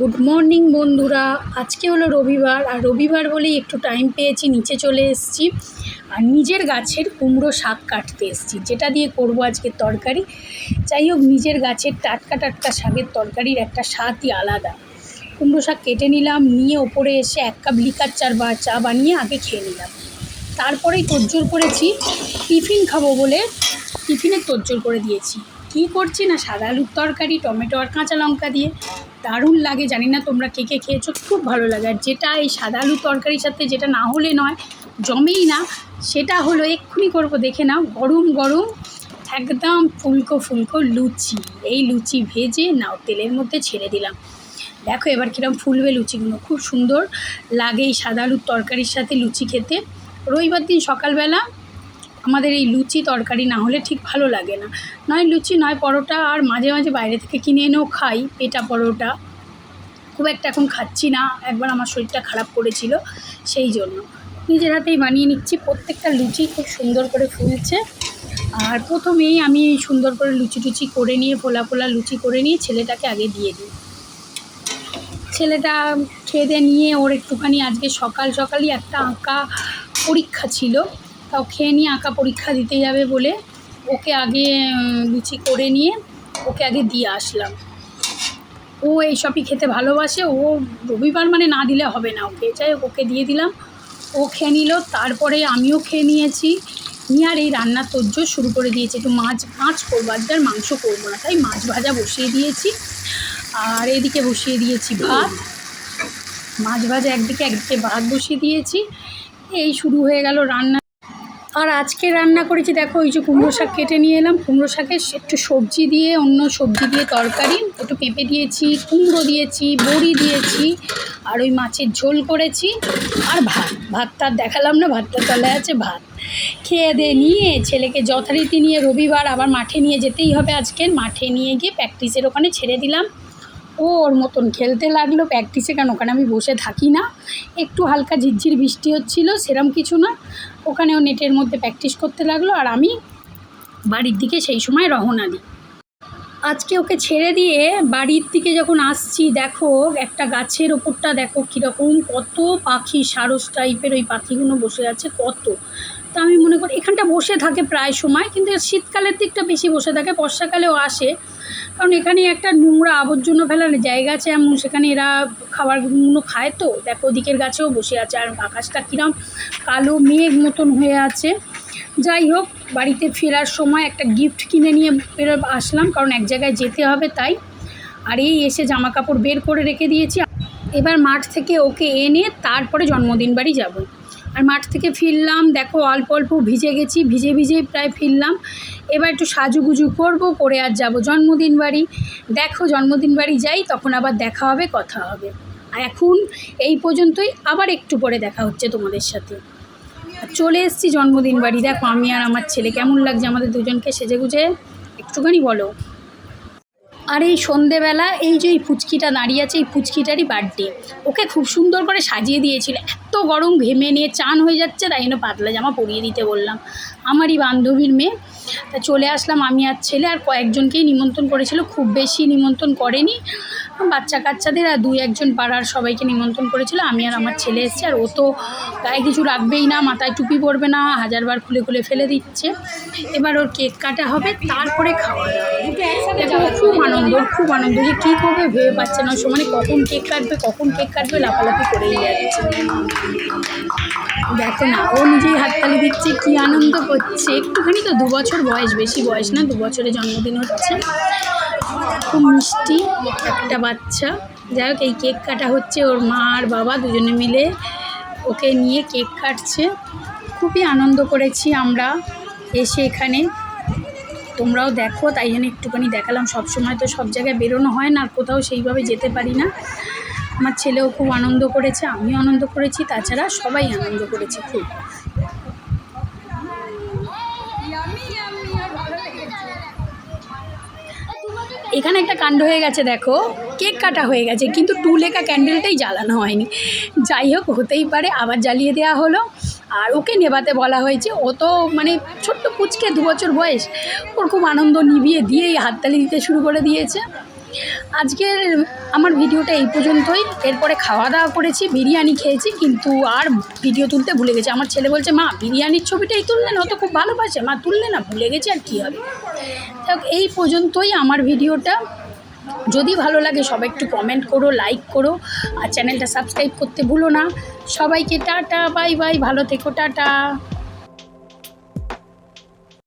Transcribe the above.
Good morning বন্ধুরা। আজকে হলো রবিবার, আর রবিবার বলেই একটু টাইম পেয়েছি, নিচে চলে এসেছি। আর নিজের গাছের কুমড়ো শাক কাটতে এসেছি, যেটা দিয়ে করব আজকে তরকারি। যাই হোক, নিজের গাছের টাটকা টাটকা শাকের তরকারির একটা স্বাদই আলাদা। কুমড়ো শাক কেটে নিলাম, নিয়ে ওপরে এসে এক কাপ লিকার চার বা চা বানিয়ে আগে খেয়ে নিলাম। তারপরেই তোড়জোড় করেছি, টিফিন খাব বলে টিফিনের তোড়জোড় করে দিয়েছি। কী করছি না, সাদা আলুর তরকারি, টমেটো আর কাঁচা লঙ্কা দিয়ে। দারুণ লাগে। জানি না তোমরা কে কে খেয়েছো, খুব ভালো লাগে। আর যেটা এই সাদা আলুর তরকারির সাথে যেটা না হলে নয়, জমেই না, সেটা হলো এক্ষুনি করব, দেখে নাও। গরম গরম, একদম ফুলকো ফুলকো লুচি। এই লুচি ভেজে, নাও, তেলের মধ্যে ছেড়ে দিলাম। দেখো এবার কিরম ফুলবে লুচিগুলো, খুব সুন্দর লাগে এই সাদা আলুর তরকারির সাথে লুচি খেতে। রবিবার দিন সকালবেলা আমাদের এই লুচি তরকারি না হলে ঠিক ভালো লাগে না। নয় লুচি, নয় পরোটা, আর মাঝে মাঝে বাইরে থেকে কিনে এনেও খাই পেটা পরোটা। খুব একটা এখন খাচ্ছি না, একবার আমার শরীরটা খারাপ করেছিল সেই জন্য। নিজের হাতেই বানিয়ে নিচ্ছি, প্রত্যেকটা লুচি খুব সুন্দর করে ফুলছে। আর প্রথমেই আমি সুন্দর করে লুচি টুচি করে নিয়ে, ফোলা ফোলা লুচি করে নিয়ে ছেলেটাকে আগে দিয়ে দিই। ছেলেটা খেয়ে নিয়ে, ওর একটুখানি আজকে সকাল সকালই একটা আঁকা পরীক্ষা ছিল। তাও খেয়ে নিয়ে আঁকা পরীক্ষা দিতে যাবে বলে ওকে আগে লুচি করে নিয়ে ওকে আগে দিয়ে আসলাম। ও এইসবই খেতে ভালোবাসে, ও রবিবার মানে না দিলে হবে না ওকে। হোক, ওকে দিয়ে দিলাম। ও খেয়ে নিল, তারপরে আমিও খেয়ে নিয়েছি। নিয়ে আর এই রান্নার তোজ্জোর শুরু করে দিয়েছি। একটু মাছ মাছ করব আজকে আর মাংস করব না, তাই মাছ ভাজা বসিয়ে দিয়েছি। আর এদিকে বসিয়ে দিয়েছি ভাত। মাছ ভাজা একদিকে একদিকে ভাত বসিয়ে দিয়েছি। এই শুরু হয়ে গেল রান্না। আর আজকে রান্না করেছি, দেখো ওই যে কুমড়ো শাক কেটে নিয়ে এলাম। কুমড়ো শাকে একটু সবজি দিয়ে, অন্য সবজি দিয়ে তরকারি। একটু পেঁপে দিয়েছি, কুমড়ো দিয়েছি, বড়ি দিয়েছি, আর ওই মাছের ঝোল করেছি। আর ভাত ভাতটা দেখালাম না ভাতটার তলায় আছে, ভাত। খেয়ে দিয়ে নিয়ে ছেলেকে যথারীতি নিয়ে রবিবার আবার মাঠে নিয়ে যেতেই হবে আজকে। মাঠে নিয়ে গিয়ে প্র্যাকটিসের ওখানে ছেড়ে দিলাম। ও ওর মতন। খেলতে লাগল প্র্যাকটিসে কেন ওখানে আমি বসে থাকি না। একটু হালকা ঝিরঝির বৃষ্টি হচ্ছিল, সেরম কিছু না। ওখানেও নেটের মধ্যে প্র্যাকটিস করতে লাগল আর আমি বাড়ির দিকে সেই সময় রওনা দিই। আজকে ওকে ছেড়ে দিয়ে বাড়ির দিকে যখন আসছি, দেখো একটা গাছের ওপরটা দেখো কীরকম, কত পাখি সারস টাইপের ওই পাখিগুলো বসে আছে, কত। তা আমি মনে করি এখানটা বসে থাকে প্রায় সময়, কিন্তু শীতকালের দিকটা বেশি বসে থাকে, বর্ষাকালেও আসে। কারণ এখানে একটা নোংরা আবর্জনা ফেলার জায়গা আছে এমন, সেখানে এরা খাবারগুলো খায় তো। দেখো ওদিকের গাছেও বসে আছে, আর আকাশটা কিরম কালো মেঘ মতন হয়ে আছে। যাই হোক, বাড়িতে ফেরার সময় একটা গিফট কিনে নিয়ে বেরো, আসলাম, কারণ এক জায়গায় যেতে হবে তাই। আর এই এসে জামা কাপড় বের করে রেখে দিয়েছি। এবার মাঠ থেকে ওকে এনে তারপরে জন্মদিন বাড়ি যাব। আর মাঠ থেকে ফিরলাম, দেখো অল্প অল্প ভিজে গেছি, ভিজে ভিজে প্রায় ফিরলাম। এবার একটু সাজুগুজু করব, করে আর যাব জন্মদিন বাড়ি। দেখো জন্মদিন বাড়ি যাই, তখন আবার দেখা হবে, কথা হবে। আর এখন এই পর্যন্তই, আবার একটু পরে দেখা হচ্ছে তোমাদের সাথে। চলে এসেছি জন্মদিন বাড়ি। দেখো আমি আর আমার ছেলে কেমন লাগছে আমাদের দুজনকে সেজে গুজে একটুখানি বলো। আর এই সন্ধেবেলা এই যে এই ফুচকিটা দাঁড়িয়ে আছে, এই ফুচকিটারই বার্থডে ওকে খুব সুন্দর করে সাজিয়ে দিয়েছিল। এত গরম ঘেমে নিয়ে চান হয়ে যাচ্ছে, তাই জন্য পাতলা জামা পরিয়ে দিতে বললাম। আমারই বান্ধবীর মেয়ে। তা চলে আসলাম আমি আর ছেলে আর কয়েকজনকেই নিমন্ত্রণ করেছিল, খুব বেশি নিমন্ত্রণ করেনি। বাচ্চা কাচ্চাদের আর দুই একজন পাড়ার সবাইকে নিমন্ত্রণ করেছিল, আমি আর আমার ছেলে এসেছে। আর ও তো গায়ে কিছু রাখবেই না, মাথায় টুপি পরবে না হাজারবার খুলে খুলে ফেলে দিচ্ছে। এবার ওর কেক কাটা হবে, তারপরে খাওয়া খুব আনন্দ খুব আনন্দ যে কী করবে ভেবে পাচ্ছে না। সময় কখন কেক কাটবে, কখন কেক কাটবে, লাফালাফি করেই যাচ্ছে। দেখো না, ও নিজেই হাততালি দিচ্ছে, কি আনন্দ করছে একটুখানি তো দু বছর বয়স, বেশি বয়স না, দু বছরে জন্মদিন হচ্ছে। খুব মিষ্টি একটা বাচ্চা। যাই হোক, এই কেক কাটা হচ্ছে ওর মা আর বাবা দুজনে মিলে ওকে নিয়ে কেক কাটছে। খুবই আনন্দ করেছি আমরা এসে এখানে। তোমরাও দেখো, তাই জন্য একটুখানি দেখালাম। সব সময় তো সব জায়গায় বেরোনো হয় না, আর কোথাও সেইভাবে যেতে পারি না। আমার ছেলেও খুব আনন্দ করেছে, আমিও আনন্দ করেছি, তাছাড়া সবাই আনন্দ করেছে খুব। এখানে একটা কাণ্ড হয়ে গেছে, দেখো। কেক কাটা হয়ে গেছে, কিন্তু টু লেখা ক্যান্ডেলটাই জ্বালানো হয়নি। যাই হোক, হতেই পারে, আবার জ্বালিয়ে দেওয়া হলো। আর ওকে নেভাতে বলা হয়েছে, ও তো মানে ছোট্ট পুচকে দু বছর বয়স, ওর খুব আনন্দ নিভিয়ে দিয়েই হাততালি দিতে শুরু করে দিয়েছে। আজকের আমার ভিডিওটা এই পর্যন্তই। এরপরে খাওয়া দাওয়া করেছি, বিরিয়ানি খেয়েছি, কিন্তু আর ভিডিও তুলতে ভুলে গেছি। আমার ছেলে বলছে, মা, বিরিয়ানির ছবিটাই তুললে না ও তো খুব ভালোবাসে। মা, তুললে না, ভুলে গেছে আর কী হবে? এই পর্যন্তই আমার ভিডিওটা। যদি ভালো লাগে, সবাই একটু কমেন্ট করো লাইক করো, আর চ্যানেলটা সাবস্ক্রাইব করতে ভুলো না। সবাইকে টাটা, বাই বাই, ভালো থেকো, টাটা।